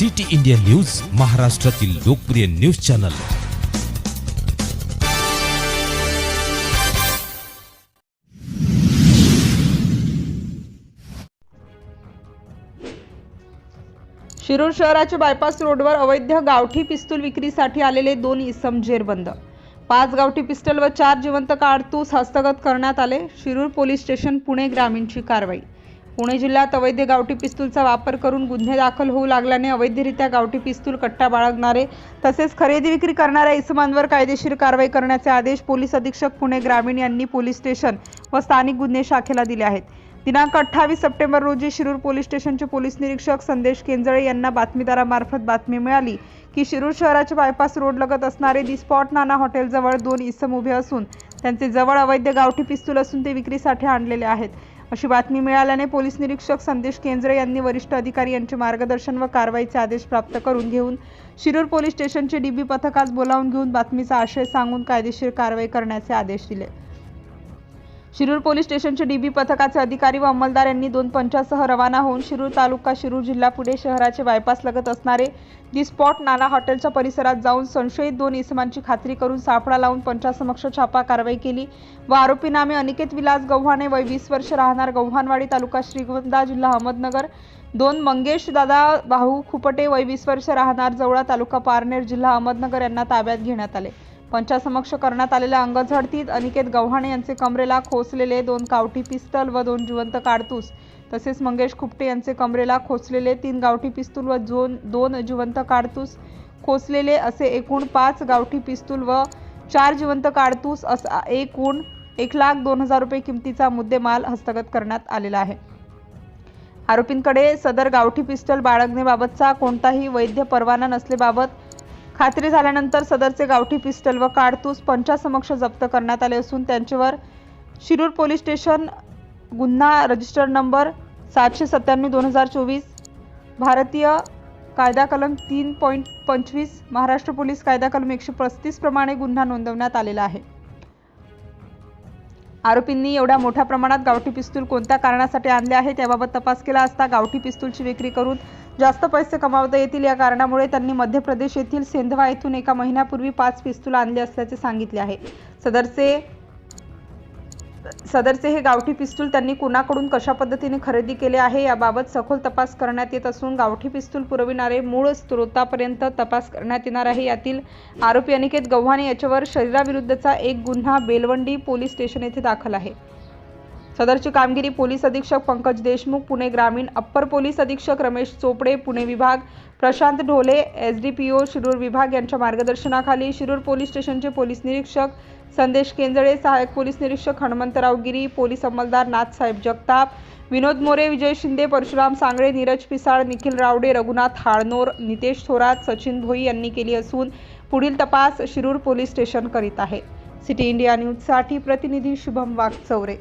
City India news महाराष्ट्रातील लोकप्रिय news channel. Shirur शहराच्या बायपास रोडवर अवैध गावठी पिस्तूल विक्रीसाठी आलेले दोन इसम जेरबंद. पाच गावठी पिस्टल व चार जिवंत कारतूस हस्तगत करण्यात आले. शिरूर पोलीस स्टेशन पुणे ग्रामीणची कारवाई. पुणे जिल्ह्यात अवैध गावठी पिस्तूलचा वापर करून गुन्हे दाखल होऊ लागल्याने अवैधरित्या गावठी पिस्तूल कट्टा बाळगणारे तसेच खरेदी विक्री करणाऱ्या इसमांवर कायदेशीर कारवाई करण्याचे आदेश पोलीस अधीक्षक पुणे ग्रामीण यांनी पोलीस स्टेशन व स्थानिक गुन्हे शाखेला दिले आहेत. दिनांक अठ्ठावीस सप्टेंबर रोजी शिरूर पोलीस स्टेशनचे पोलीस निरीक्षक संदेश केंजळे यांना बातमीदारामार्फत बातमी मिळाली की शिरूर शहराच्या बायपास रोड लगत असणारे दी स्पॉट नाना हॉटेलजवळ दोन इसम उभे असून त्यांचे जवळ अवैध गावठी पिस्तूल असून ते विक्रीसाठी आणलेले आहेत. अशी बातमी मिळाल्याने पोलीस निरीक्षक संदेश केंद्रे यांनी वरिष्ठ अधिकारी यांचे मार्गदर्शन व कारवाईचे आदेश प्राप्त करून घेऊन शिरूर पोलीस स्टेशनचे डीबी पथकास बोलावून घेऊन बातमीचा आशय सांगून कायदेशीर कारवाई करण्याचे आदेश दिले. शिरूर पोलीस स्टेशनचे डीबी पथकाचे अधिकारी व अंमलदार यांनी दोन पंचासह रवाना होऊन शिरूर तालुका शिरूर जिल्हा पुणे शहराचे बायपास लगत असणारे दी स्पॉट नाना हॉटेलच्या परिसरात जाऊन संशयित दोन इसमांची खात्री करून सापळा लावून पंचासमक्ष छापा कारवाई केली व आरोपी नामे अनिकेत विलास गव्हाणे वय वीस वर्ष राहणार गव्हाणवाडी तालुका श्रीगोंदा जिल्हा अहमदनगर. दोन मंगेश दादा भाऊ खुपटे वय वीस वर्ष राहणार जवळा तालुका पारनेर जिल्हा अहमदनगर यांना ताब्यात घेण्यात आले. पंचासमक्ष करण्यात आलेल्या अंगझडतीत अनिकेत गव्हाणे यांचे कमरेला खोचलेले दोन गावठी पिस्तल व दोन जिवंत काडतूस. तसेच मंगेश खुपटे यांचे कमरेला खोचलेले तीन गावठी पिस्तूल व दोन दोन जिवंत काडतूस खोचलेले असे एकूण पाच गावठी पिस्तूल व चार जिवंत काडतूस असा एकूण एक लाख दोन हजार रुपये किमतीचा मुद्देमाल हस्तगत करण्यात आलेला आहे. आरोपींकडे सदर गावठी पिस्टल बाळगणेबाबतचा कोणताही वैध परवाना नसलेबाबत खात्री झाल्यानंतर सदरचे गावठी पिस्टल व काडतूस पंचासमक्ष जप्त करण्यात आले असून त्यांच्यावर शिरूर पोलीस स्टेशन गुन्हा रजिस्टर नंबर सातशे सत्त्याण्णव दोन हजार चोवीस भारतीय कायदा कलम तीन पॉईंट पंचवीस महाराष्ट्र पोलीस कायदा कलम एकशे पस्तीस प्रमाणे गुन्हा नोंदवण्यात आलेला आहे. आरोपींनी एवढ्या मोठ्या प्रमाणात गावठी पिस्तूल कोणत्या कारणासाठी आणले आहे त्याबाबत तपास केला असता गावठी पिस्तूलची विक्री करून जास्त पैसे कमावता येतील या कारणामुळे त्यांनी मध्य प्रदेश येथील सेंधवा येथून एका महिन्यापूर्वी पाच पिस्तूल आणले असल्याचे सांगितले आहे. सदरचे सदरचे हे गावठी पिस्तूल त्यांनी कुणाकडून कशा पद्धतीने खरेदी केले आहे याबाबत सखोल तपास करण्यात येत असून गावठी पिस्तूल पुरविणारे मूळ स्त्रोतापर्यंत तपास करण्यात येणार आहे. यातील आरोपी अनिकेत गव्हाणे याच्यावर शरीराविरुद्धचा एक गुन्हा बेलवंडी पोलीस स्टेशन येथे दाखल आहे. सदरची कामगिरी पोलीस अधीक्षक पंकज देशमुख पुणे ग्रामीण अप्पर पोलीस अधीक्षक रमेश चोपडे पुणे विभाग Prashant Dhole S D P O Shirur विभाग यांच्या मार्गदर्शनाखाली शिरूर पोलीस स्टेशनचे पोलीस निरीक्षक संदेश केंजळे सहाय्यक पोलीस निरीक्षक हनुमंतराव गिरी पोलीस अंमलदार नाथसाहेब जगताप विनोद मोरे विजय शिंदे परशुराम सांगळे नीरज पिसाळ निखिल रावडे रघुनाथ हाळनोर नितेश थोरात सचिन भोई यांनी केली असून पुढील तपास शिरूर पोलीस स्टेशन करीत आहे. सिटी इंडिया न्यूजसाठी प्रतिनिधी शुभम वाघचौरे